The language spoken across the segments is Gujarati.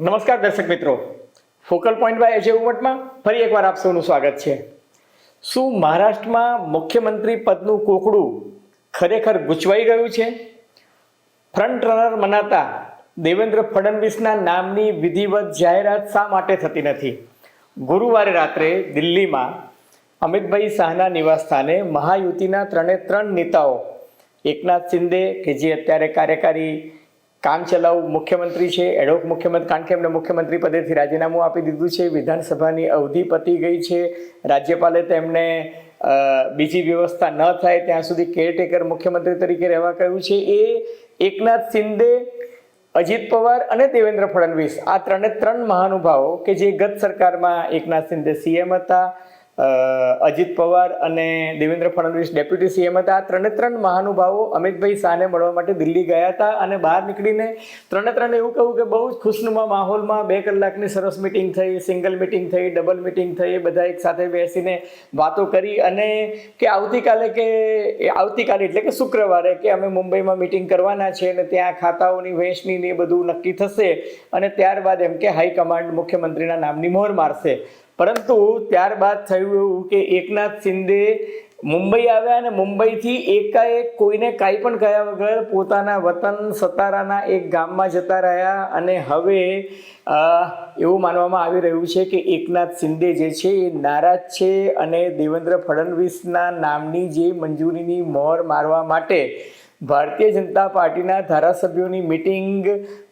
નમસ્કાર દર્શક મિત્રો. ફોકલ પોઈન્ટ બાય અજય ઉમટમાં ફરી એકવાર આપ સૌનું સ્વાગત છે. શું મહારાષ્ટ્રમાં મુખ્યમંત્રી પદનું કોકડું ખરેખર ગૂંચવાઈ ગયું છે? ફ્રન્ટ રનર મનાતા દેવેન્દ્ર ફડણવીસના નામની વિધિવત જાહેરાત શા માટે થતી નથી? ગુરુવારે રાત્રે દિલ્હીમાં અમિતભાઈ શાહના નિવાસસ્થાને મહાયુતિના ત્રણે ત્રણ નેતાઓ, એકનાથ શિંદે કે જે અત્યારે કાર્યકારી કામચલાઉ મુખ્યમંત્રી છે, એડોક મુખ્યમંત્રી, કારણ કે એમને મુખ્યમંત્રી પદેથી રાજીનામું આપી દીધું છે, વિધાનસભાની અવધિ પતી ગઈ છે, રાજ્યપાલે તેમને બીજી વ્યવસ્થા ન થાય ત્યાં સુધી કેરટેકર મુખ્યમંત્રી તરીકે રહેવા કહ્યું છે. એ એકનાથ શિંદે, અજીત પવાર અને દેવેન્દ્ર ફડણવીસ આ ત્રણે ત્રણ મહાનુભાવો કે જે ગત સરકારમાં એકનાથ શિંદે સીએમ હતા અજીત પવાર અને દેવેન્દ્ર ફડણવીસ ડેપ્યુટી સીએમ હતા. આ ત્રણે ત્રણ મહાનુભાવો અમિતભાઈ શાહને મળવા માટે દિલ્હી ગયા હતા અને બહાર નીકળીને ત્રણે ત્રણ એવું કહ્યું કે બહુ જ ખુશનુમા માહોલમાં બે કલાકની સરસ મિટિંગ થઈ સિંગલ મિટિંગ થઈ ડબલ મિટિંગ થઈ બધા એક સાથે બેસીને વાતો કરી અને કે આવતીકાલે કે આવતીકાલે એટલે કે શુક્રવારે કે અમે મુંબઈમાં મિટિંગ કરવાના છે અને ત્યાં ખાતાઓની વહેંચણી ને બધું નક્કી થશે અને ત્યારબાદ એમ કે હાઈકમાન્ડ મુખ્યમંત્રીના નામની મોહર મારશે. પરંતુ ત્યારબાદ થયું એવું કે એકનાથ શિંદે મુંબઈ આવ્યા અને મુંબઈથી એકાએક કોઈને કાંઈ પણ કહ્યા વગર પોતાના વતન સતારાના એક ગામમાં જતા રહ્યા અને હવે એવું માનવામાં આવી રહ્યું છે કે એકનાથ શિંદે જે છે એ નારાજ છે અને દેવેન્દ્ર ફડણવીસના નામની જે મંજૂરીની મોહર મારવા માટે ભારતીય જનતા પાર્ટીના ધારાસભ્યોની મિટિંગ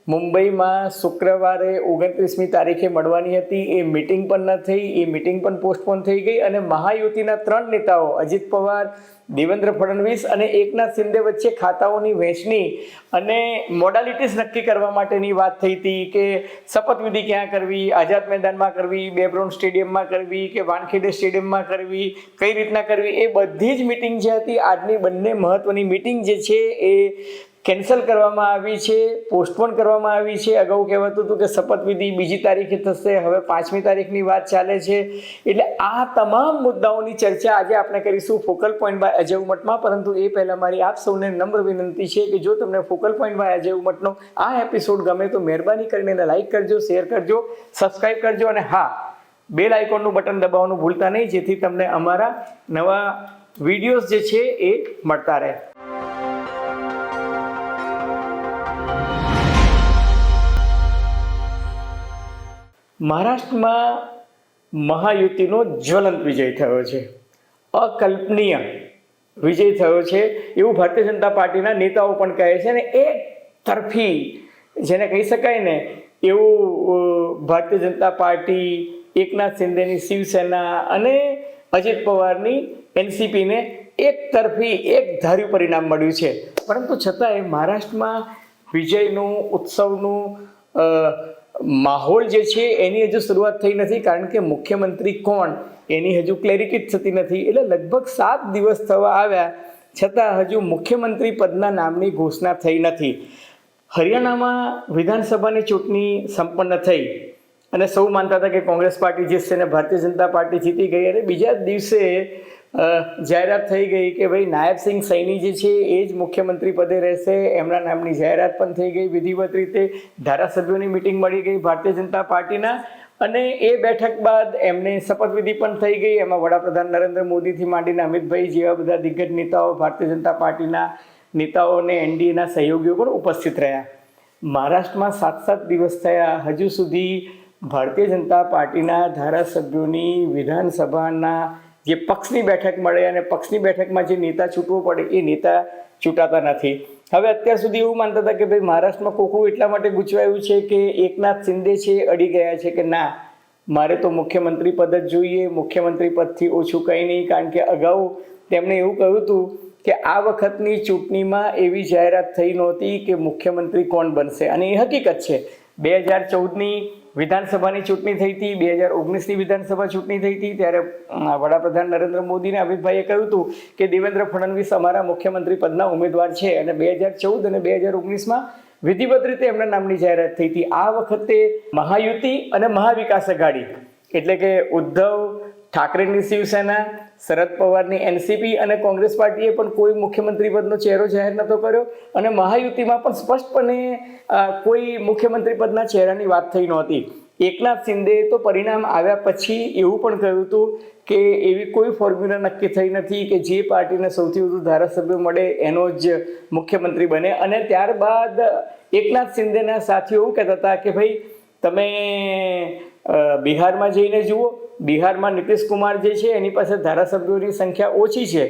મુંબઈમાં શુક્રવારે ઓગણત્રીસમી તારીખે મળવાની હતી. એ મિટિંગ પણ ન થઈ. એ મિટિંગ પણ પોસ્ટપોન થઈ ગઈ અને મહાયુતિના ત્રણ નેતાઓ, અજીત પવાર, દેવેન્દ્ર ફડણવીસ અને એકનાથ શિંદે વચ્ચે ખાતાઓની વહેંચણી અને મોડાલિટીઝ નક્કી કરવા માટેની વાત થઈ હતી કે શપથવિધિ ક્યાં કરવી, આઝાદ મેદાનમાં કરવી, બેબ્રોન સ્ટેડિયમમાં કરવી કે વાનખેડે સ્ટેડિયમમાં કરવી, કઈ રીતના કરવી, એ બધી જ મિટિંગ જે હતી, આજની બંને મહત્વની મિટિંગ જે છે એ કેન્સલ કરવામાં આવી છે, પોસ્ટપોન કરવામાં આવી છે. અગાઉ કહેવાતું હતું કે શપથવિધિ બીજી તારીખે થશે, હવે પાંચમી તારીખની વાત ચાલે છે. એટલે આ તમામ મુદ્દાઓની ચર્ચા આજે આપણે કરીશું ફોકલ પોઈન્ટ બાય અજય ઉમટમાં. પરંતુ એ પહેલાં મારી આપ સૌને નમ્ર વિનંતી છે કે જો તમને ફોકલ પોઈન્ટ બાય અજય ઉમટનો આ એપિસોડ ગમે તો મહેરબાની કરીને એને લાઇક કરજો શેર કરજો સબસ્ક્રાઈબ કરજો અને હા બેલ આઇકોનનું બટન દબાવવાનું ભૂલતા નહીં, જેથી તમને અમારા નવા વિડીયોઝ જે છે એ મળતા રહે. મહારાષ્ટ્રમાં મહાયુતિનો જ્વલંત વિજય થયો છે. અકલ્પનીય વિજય થયો છે. એવું ભારતીય જનતા પાર્ટીના નેતાઓ પણ કહે છે અને એક તરફી જેને કહી શકાય ને, એવું ભારતીય જનતા પાર્ટી, એકનાથ શિંદેની શિવસેના અને અજીત પવારની એનસીપીને એક તરફી એક ધાર્યું પરિણામ મળ્યું છે. પરંતુ છતાંય મહારાષ્ટ્રમાં વિજયનું, ઉત્સવનું માહોલ જે છે એની હજુ શરૂઆત થઈ નથી, કારણ કે મુખ્યમંત્રી કોણ એની હજુ ક્લેરિટી જ થતી નથી. એટલે લગભગ સાત દિવસ થવા આવ્યા, છતાં હજુ મુખ્યમંત્રી પદના નામની ઘોષણા થઈ નથી. હરિયાણામાં વિધાનસભાની ચૂંટણી સંપન્ન થઈ અને સૌ માનતા હતા કે કોંગ્રેસ પાર્ટી જીતશે અને ભારતીય જનતા પાર્ટી જીતી ગઈ. અને બીજા દિવસે જાહેરાત થઈ ગઈ કે ભાઈ નાયબસિંહ સૈની જે છે એ જ મુખ્યમંત્રી પદે રહેશે. એમના નામની જાહેરાત પણ થઈ ગઈ. વિધિવત રીતે ધારાસભ્યોની મિટિંગ મળી ગઈ ભારતીય જનતા પાર્ટીના. અને એ બેઠક બાદ એમને શપથવિધિ પણ થઈ ગઈ. એમાં વડાપ્રધાન નરેન્દ્ર મોદીથી માંડીને અમિતભાઈ જેવા બધા દિગ્ગજ નેતાઓ ભારતીય જનતા પાર્ટીના નેતાઓ અને એનડીએના સહયોગીઓ પણ ઉપસ્થિત રહ્યા. મહારાષ્ટ્રમાં સાત સાત દિવસ થયા. હજુ સુધી ભારતીય જનતા પાર્ટીના ધારાસભ્યોની વિધાનસભાના જે પક્ષની બેઠક મળે અને પક્ષની બેઠકમાં જે નેતા છૂટવો પડે, એ નેતા ચૂંટાતા નથી. હવે અત્યાર સુધી એવું માનતા હતા કે ભાઈ મહારાષ્ટ્રમાં કોકડું એટલા માટે ગૂંચવાયું છે કે એકનાથ શિંદે છે, અડી ગયા છે કે ના, મારે તો મુખ્યમંત્રી પદ જ જોઈએ, મુખ્યમંત્રી પદથી ઓછું કંઈ નહીં, કારણ કે અગાઉ તેમણે એવું કહ્યું હતું કે આ વખતની ચૂંટણીમાં એવી જાહેરાત થઈ નહોતી કે મુખ્યમંત્રી કોણ બનશે. અને એ હકીકત છે. બે હજાર ચૌદની વિધાનસભાની ચૂંટણી થઈ હતી, બે હજાર ઓગણીસની વિધાનસભા ચૂંટણી થઈ હતી, ત્યારે વડાપ્રધાન નરેન્દ્ર મોદીને અમિતભાઈએ કહ્યું હતું કે દેવેન્દ્ર ફડણવીસ અમારા મુખ્યમંત્રી પદના ઉમેદવાર છે અને બે હજાર ચૌદ અને બે હજાર ઓગણીસમાં વિધિવત રીતે એમના નામની જાહેરાત થઈ હતી. આ વખતે મહાયુતિ અને મહાવિકાસ આઘાડી, એટલે કે ઉદ્ધવ ઠાકરેની શિવસેના, શરદ પવારની એનસીપી અને કોંગ્રેસ પાર્ટીએ પણ કોઈ મુખ્યમંત્રી પદનો ચહેરો જાહેર નહોતો કર્યો અને મહાયુતિમાં પણ સ્પષ્ટપણે કોઈ મુખ્યમંત્રી પદના ચહેરાની વાત થઈ નહોતી. એકનાથ શિંદેએ તો પરિણામ આવ્યા પછી એવું પણ કહ્યું હતું કે એવી કોઈ ફોર્મ્યુલા નક્કી થઈ નથી કે જે પાર્ટીને સૌથી વધુ ધારાસભ્યો મળે એનો જ મુખ્યમંત્રી બને. અને ત્યારબાદ એકનાથ શિંદેના સાથીઓ એવું કહેતા હતા કે ભાઈ, તમે બિહારમાં જઈને જુઓ. બિહારમાં નીતિશ કુમાર જે છે, એની પાસે ધારાસભ્યોની સંખ્યા ઓછી છે.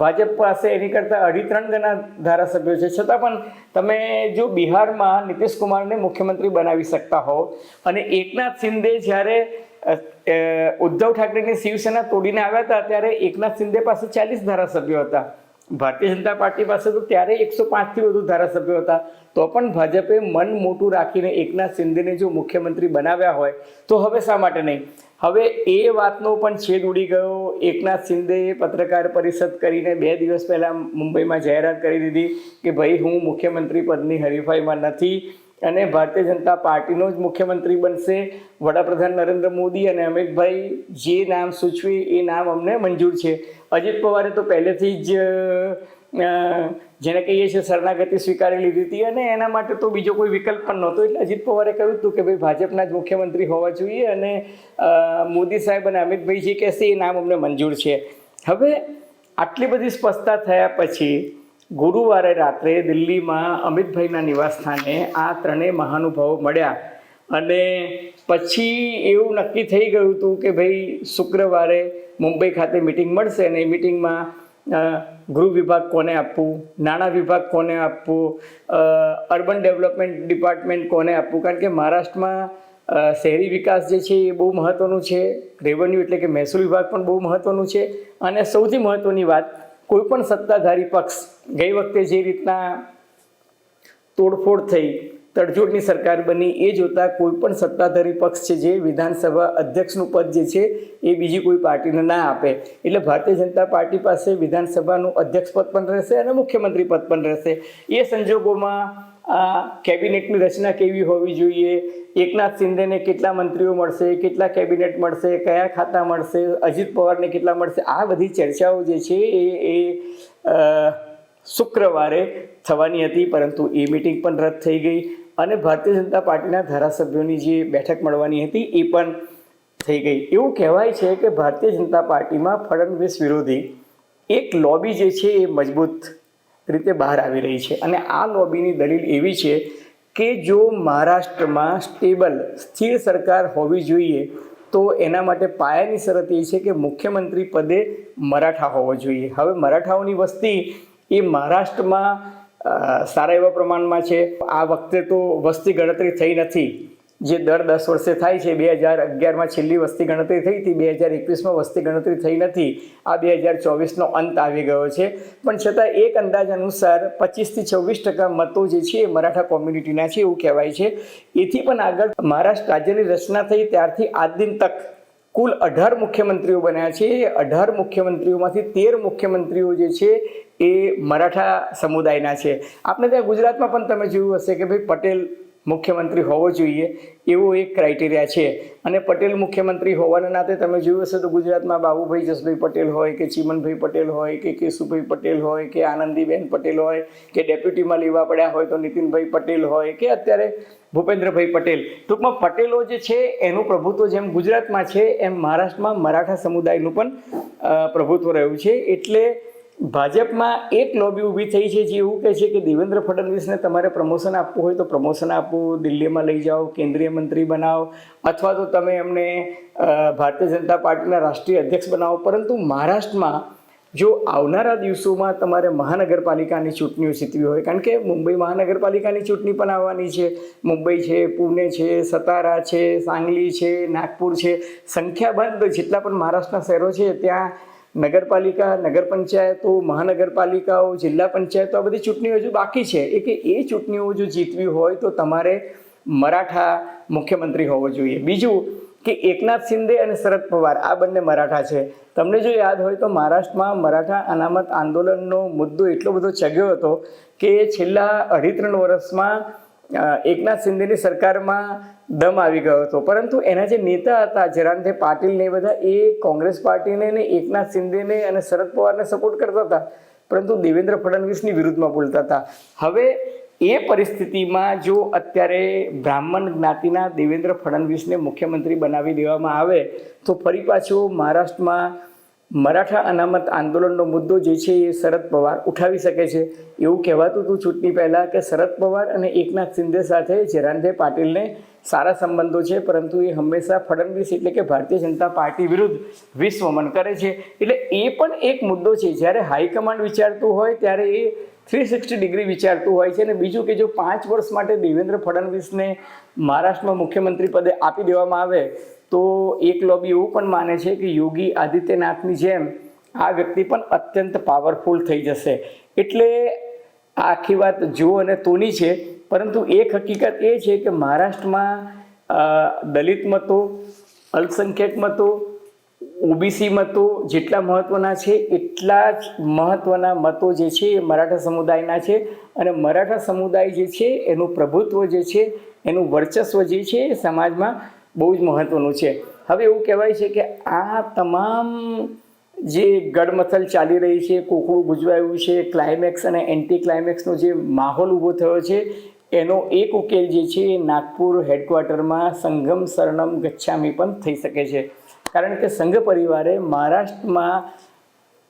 ભાજપ પાસે એની કરતાં અઢી ત્રણ ગણા ધારાસભ્યો છે. છતાં પણ તમે જો બિહારમાં નીતિશ કુમારને મુખ્યમંત્રી બનાવી શકતા હો અને એકનાથ શિંદે જ્યારે ઉદ્ધવ ઠાકરેની શિવસેના તોડીને આવ્યા હતા, ત્યારે એકનાથ શિંદે પાસે ચાલીસ ધારાસભ્યો હતા. ભારતીય જનતા પાર્ટી પાસે તો ત્યારે એકસો પાંચથી વધુ ધારાસભ્યો હતા. તો પણ ભાજપે મન મોટું રાખીને એકનાથ શિંદેને જો મુખ્યમંત્રી બનાવ્યા હોય, તો હવે શા માટે નહીં? હવે એ વાતનો પણ છેદ ઉડી ગયો. એકનાથ શિંદેએ પત્રકાર પરિષદ કરીને બે દિવસ પહેલાં મુંબઈમાં જાહેરાત કરી દીધી કે ભાઈ, હું મુખ્યમંત્રી પદની હરીફાઈમાં નથી. અને ભારતીય જનતા પાર્ટીનો જ મુખ્યમંત્રી બનશે. વડાપ્રધાન નરેન્દ્ર મોદી અને અમિતભાઈ જે નામ સૂચવે એ નામ અમને મંજૂર છે. અજીત પવારે તો પહેલેથી જ જેને કહીએ છીએ શરણાગતિ સ્વીકારી લીધી હતી અને એના માટે તો બીજો કોઈ વિકલ્પ પણ નહોતો. એટલે અજીત પવારે કહ્યું હતું કે ભાઈ ભાજપના જ મુખ્યમંત્રી હોવા જોઈએ અને મોદી સાહેબ અને અમિતભાઈ જે કહેશે એ નામ અમને મંજૂર છે. હવે આટલી બધી સ્પષ્ટતા થયા પછી ગુરુવારે રાત્રે દિલ્હીમાં અમિતભાઈના નિવાસસ્થાને આ ત્રણેય મહાનુભાવો મળ્યા. અને પછી એવું નક્કી થઈ ગયું હતું કે ભાઈ શુક્રવારે મુંબઈ ખાતે મિટિંગ મળશે અને એ મિટિંગમાં ગૃહ વિભાગ કોને આપવું, નાણાં વિભાગ કોને આપવું અર્બન ડેવલપમેન્ટ ડિપાર્ટમેન્ટ કોને આપવું? કારણ કે મહારાષ્ટ્રમાં શહેરી વિકાસ જે છે એ બહુ મહત્ત્વનું છે. રેવન્યુ એટલે કે મહેસૂલ વિભાગ પણ બહુ મહત્ત્વનું છે. અને સૌથી મહત્ત્વની વાત કોઈ પણ સત્તાધારી પક્ષ ગઈ વખતે જે રીતના તોડફોડ થઈ, તડજોડની સરકાર બની, એ જોતા કોઈ પણ સત્તાધારી પક્ષ છે જે વિધાનસભા અધ્યક્ષનું પદ જે છે, એ બીજી કોઈ પાર્ટીને ના આપે. એટલે ભારતીય જનતા પાર્ટી પાસે વિધાનસભાનું અધ્યક્ષ પદ પણ રહેશે અને મુખ્યમંત્રી પદ પણ રહેશે. એ સંજોગોમાં આ કેબિનેટની રચના કેવી હોવી જોઈએ? એકનાથ શિંદેને કેટલા મંત્રીઓ મળશે? કેટલા કેબિનેટ મળશે? કયા ખાતા મળશે? અજીત પવારને કેટલા મળશે? આ બધી ચર્ચાઓ જે છે એ એ શુક્રવારે થવાની હતી, પરંતુ એ મિટિંગ પણ રદ થઈ ગઈ અને ભારતીય જનતા પાર્ટીના ધારાસભ્યોની જે બેઠક મળવાની હતી એ પણ થઈ ગઈ. એવું કહેવાય છે કે ભારતીય જનતા પાર્ટીમાં ફડણવીસ વિરોધી એક લોબી જે છે એ મજબૂત રીતે બહાર આવી રહી છે. અને આ લોબીની દલીલ એવી છે કે જો મહારાષ્ટ્રમાં સ્ટેબલ, સ્થિર સરકાર હોવી જોઈએ, તો એના માટે પાયાની શરત એ છે કે મુખ્યમંત્રી પદે મરાઠા હોવો જોઈએ. હવે મરાઠાઓની વસ્તી એ મહારાષ્ટ્રમાં સારા એવા પ્રમાણમાં છે. આ વખતે તો વસ્તી ગણતરી થઈ નથી. જે દર દસ વર્ષે થાય છે, બે હજાર અગિયારમાં છેલ્લી વસ્તી ગણતરી થઈ હતી, બે હજાર એકવીસમાં વસ્તી ગણતરી થઈ નથી, આ બે હજાર ચોવીસનો અંત આવી ગયો છે. પણ છતાં એક અંદાજ અનુસાર પચીસથી છવ્વીસ ટકા મતો જે છે એ મરાઠા કોમ્યુનિટીના છે એવું કહેવાય છે. એથી પણ આગળ મહારાષ્ટ્ર રાજ્યની રચના થઈ ત્યારથી આજ દિન તક કુલ અઢાર મુખ્યમંત્રીઓ બન્યા છે. એ અઢાર મુખ્યમંત્રીઓમાંથી તેર મુખ્યમંત્રીઓ જે છે એ મરાઠા સમુદાયના છે. આપણે ત્યાં ગુજરાતમાં પણ તમે જોયું હશે કે ભાઈ પટેલ મુખ્યમંત્રી હોવો જોઈએ એવો એક ક્રાઇટેરિયા છે. અને પટેલ મુખ્યમંત્રી હોવાના નાતે તમે જોયું હશે તો ગુજરાતમાં બાબુભાઈ જસભાઈ પટેલ હોય કે ચીમનભાઈ પટેલ હોય કે કેશુભાઈ પટેલ હોય કે આનંદીબેન પટેલ હોય કે ડેપ્યુટીમાં લેવા પડ્યા હોય તો નીતિનભાઈ પટેલ હોય કે અત્યારે ભૂપેન્દ્રભાઈ પટેલ. ટૂંકમાં પટેલો જે છે એનું પ્રભુત્વ જેમ ગુજરાતમાં છે એમ મહારાષ્ટ્રમાં મરાઠા સમુદાયનું પણ પ્રભુત્વ રહ્યું છે. એટલે ભાજપમાં એક લોબી ઊભી થઈ છે જે એવું કહે છે કે દેવેન્દ્ર ફડણવીસને તમારે પ્રમોશન આપવું હોય તો પ્રમોશન આપવું, દિલ્હીમાં લઈ જાઓ, કેન્દ્રીય મંત્રી બનાવો, અથવા તો તમે એમને ભારતીય જનતા પાર્ટીના રાષ્ટ્રીય અધ્યક્ષ બનાવો. પરંતુ મહારાષ્ટ્રમાં જો આવનારા દિવસોમાં તમારે મહાનગરપાલિકાની ચૂંટણીઓ જીતવી હોય, કારણ કે મુંબઈ મહાનગરપાલિકાની ચૂંટણી પણ આવવાની છે. મુંબઈ છે, પુણે છે, સતારા છે, સાંગલી છે, નાગપુર છે. સંખ્યાબંધ જેટલા પણ મહારાષ્ટ્રના શહેરો છે, ત્યાં નગરપાલિકા નગર પંચાયતો મહાનગરપાલિકાઓ, જિલ્લા પંચાયતો, આ બધી ચૂંટણીઓ હજુ બાકી છે, એ કે એ ચૂંટણીઓ જો જીતવી હોય તો તમારે મરાઠા મુખ્યમંત્રી હોવો જોઈએ. બીજું કે એકનાથ શિંદે અને શરદ પવાર, આ બંને મરાઠા છે. તમને જો યાદ હોય તો મહારાષ્ટ્રમાં મરાઠા અનામત આંદોલનનો મુદ્દો એટલો બધો ચગ્યો હતો કે છેલ્લા અઢી ત્રણ વર્ષમાં એકનાથ શિંદેની સરકારમાં દમ આવી ગયો હતો. પરંતુ એના જે નેતા હતા જરાંતે પાટીલ ને બધા, એ કોંગ્રેસ પાર્ટીને ને એકનાથ શિંદેને અને શરદ પવારને સપોર્ટ કરતા હતા. પરંતુ દેવેન્દ્ર ફડણવીસની વિરુદ્ધમાં બોલતા હતા. હવે એ પરિસ્થિતિમાં જો અત્યારે બ્રાહ્મણ જ્ઞાતિના દેવેન્દ્ર ફડણવીસને મુખ્યમંત્રી બનાવી દેવામાં આવે, તો ફરી પાછું મહારાષ્ટ્રમાં મરાઠા અનામત આંદોલનનો મુદ્દો જે છે એ શરદ પવાર ઉઠાવી શકે છે. એવું કહેવાતું હતું ચૂંટણી પહેલાં કે શરદ પવાર અને એકનાથ શિંદે સાથે જરાનભાઈ પાટીલને સારા સંબંધો છે, પરંતુ એ હંમેશા ફડણવીસ એટલે કે ભારતીય જનતા પાર્ટી વિરુદ્ધ વિશ્વમન કરે છે. એટલે એ પણ એક મુદ્દો છે. જ્યારે હાઈકમાન્ડ વિચારતું હોય, ત્યારે એ થ્રી સિક્સટી ડિગ્રી વિચારતું હોય છે અને બીજું કે જો પાંચ વર્ષ માટે દેવેન્દ્ર ફડણવીસને મહારાષ્ટ્રમાં મુખ્યમંત્રી પદે આપી દેવામાં આવે તો એક લોબી એવું પણ માને છે કે યોગી આદિત્યનાથની જેમ આ વ્યક્તિ પણ અત્યંત પાવરફુલ થઈ જશે. એટલે આખી વાત જો અને તોની છે, પરંતુ એક હકીકત એ છે કે મહારાષ્ટ્રમાં દલિત મતો અલ્પસંખ્યક મતો ઓબીસી મતો જેટલા મહત્ત્વના છે એટલા જ મહત્ત્વના મતો જે છે એ મરાઠા સમુદાયના છે અને મરાઠા સમુદાય જે છે એનું પ્રભુત્વ જે છે, એનું વર્ચસ્વ જે છે એ સમાજમાં બહુ જ મહત્ત્વનું છે. હવે એવું કહેવાય છે કે આ તમામ જે ગડમથલ ચાલી રહી છે કોકડું ગુજવાયું છે ક્લાઇમેક્સ અને એન્ટી ક્લાઇમેક્સનો જે માહોલ ઊભો થયો છે, એનો એક ઉકેલ જે છે એ નાગપુર હેડક્વાર્ટરમાં સંગમ શરણમ ગચ્છામી પણ થઈ શકે છે. કારણ કે સંઘ પરિવારે મહારાષ્ટ્રમાં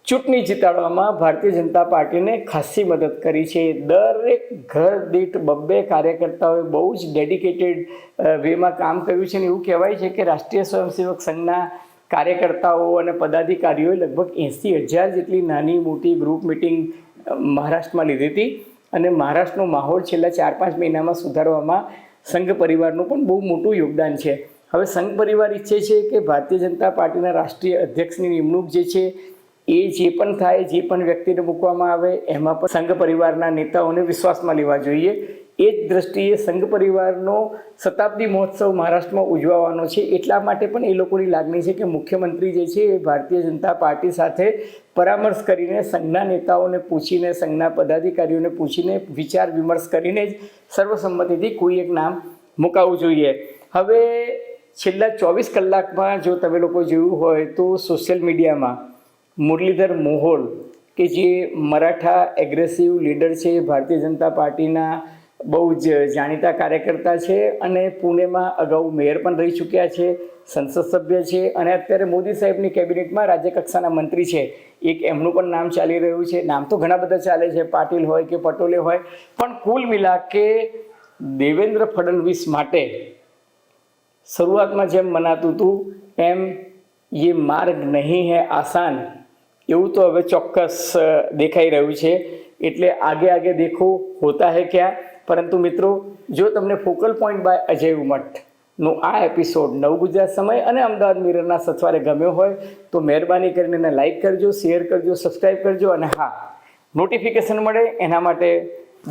ચૂંટણી જીતાડવામાં ભારતીય જનતા પાર્ટીને ખાસી મદદ કરી છે. દરેક ઘર દીઠ બબ્બે કાર્યકર્તાઓએ બહુ જ ડેડિકેટેડ વેમાં કામ કર્યું છે અને એવું કહેવાય છે કે રાષ્ટ્રીય સ્વયંસેવક સંઘના કાર્યકર્તાઓ અને પદાધિકારીઓએ લગભગ એંસી હજાર જેટલી નાની મોટી ગ્રુપ મિટિંગ મહારાષ્ટ્રમાં લીધી હતી અને મહારાષ્ટ્રનો માહોલ છેલ્લા ચાર પાંચ મહિનામાં સુધારવામાં સંઘ પરિવારનું પણ બહુ મોટું યોગદાન છે. હવે સંઘ પરિવાર ઈચ્છે છે કે ભારતીય જનતા પાર્ટીના રાષ્ટ્રીય અધ્યક્ષની નિમણૂક જે છે એ જે પણ થાય, જે પણ વ્યક્તિને મૂકવામાં આવે, એમાં પણ સંઘ પરિવારના નેતાઓને વિશ્વાસમાં લેવા જોઈએ. એ જ દ્રષ્ટિએ સંઘ પરિવારનો શતાબ્દી મહોત્સવ મહારાષ્ટ્રમાં ઉજવવાનો છે. એટલા માટે પણ એ લોકોની લાગણી છે કે મુખ્યમંત્રી જે છે એ ભારતીય જનતા પાર્ટી સાથે પરામર્શ કરીને સંઘના નેતાઓને પૂછીને, સંઘના પદાધિકારીઓને પૂછીને વિચાર વિમર્શ કરીને જ સર્વસંમતિથી કોઈ એક નામ મુકાવવું જોઈએ. હવે છેલ્લા ચોવીસ કલાકમાં જો તમે લોકો જોયું હોય તો સોશિયલ મીડિયામાં મુરલીધર મોહોલ, કે જે મરાઠા એગ્રેસિવ લીડર છે, ભારતીય જનતા પાર્ટીના બહુ જ જાણીતા કાર્યકર્તા છે અને પુણેમાં અગાઉ મેયર પણ રહી ચૂક્યા છે, સંસદ સભ્ય છે અને અત્યારે મોદી સાહેબની કેબિનેટમાં રાજ્યકક્ષાના મંત્રી છે. એક એમનું પણ નામ ચાલી રહ્યું છે. નામ તો ઘણા બધા ચાલે છે. પાટીલ હોય કે પટોલે હોય. પણ કુલ મિલા કે દેવેન્દ્ર ફડણવીસ માટે શરૂઆતમાં જેમ મનાતું હતું, એમ યે માર્ગ નહીં હે આસાન એવું તો હવે ચોક્કસ દેખાઈ રહ્યું છે. એટલે આગે આગે દેખો હોતા હે ક્યાં? પરંતુ મિત્રો, જો તમને focal point by Ajay Umat નો આ એપિસોડ નવ ગુજરાત સમય અને અમદાવાદ મિરરના સથવારે ગમ્યો હોય, તો મહેરબાની કરીને એને લાઇક કરજો શેર કરજો સબસ્ક્રાઈબ કરજો અને હા નોટિફિકેશન મળે એના માટે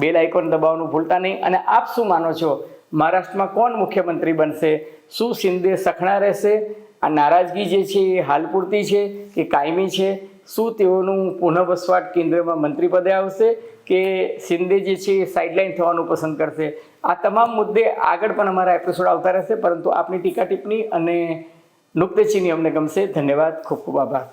બેલ આઇકોન દબાવવાનું ભૂલતા નહીં. અને આપ શું માનો છો? મહારાષ્ટ્રમાં કોણ મુખ્યમંત્રી બનશે? શું શિંદે સખણા રહેશે? આ નારાજગી જે છે એ હાલ પૂરતી છે કે કાયમી છે? શું તેઓનું પુનઃવસવાટ કેન્દ્રમાં મંત્રી પદે આવશે કે શિંદે જે છે એ સાઇડલાઇન થવાનું પસંદ કરશે? આ તમામ મુદ્દે આગળ પણ અમારા એપિસોડ આવતા રહેશે, પરંતુ આપની ટીકા ટિપ્પણી અને નુક્તચીની અમને ગમશે. ધન્યવાદ. ખૂબ ખૂબ આભાર.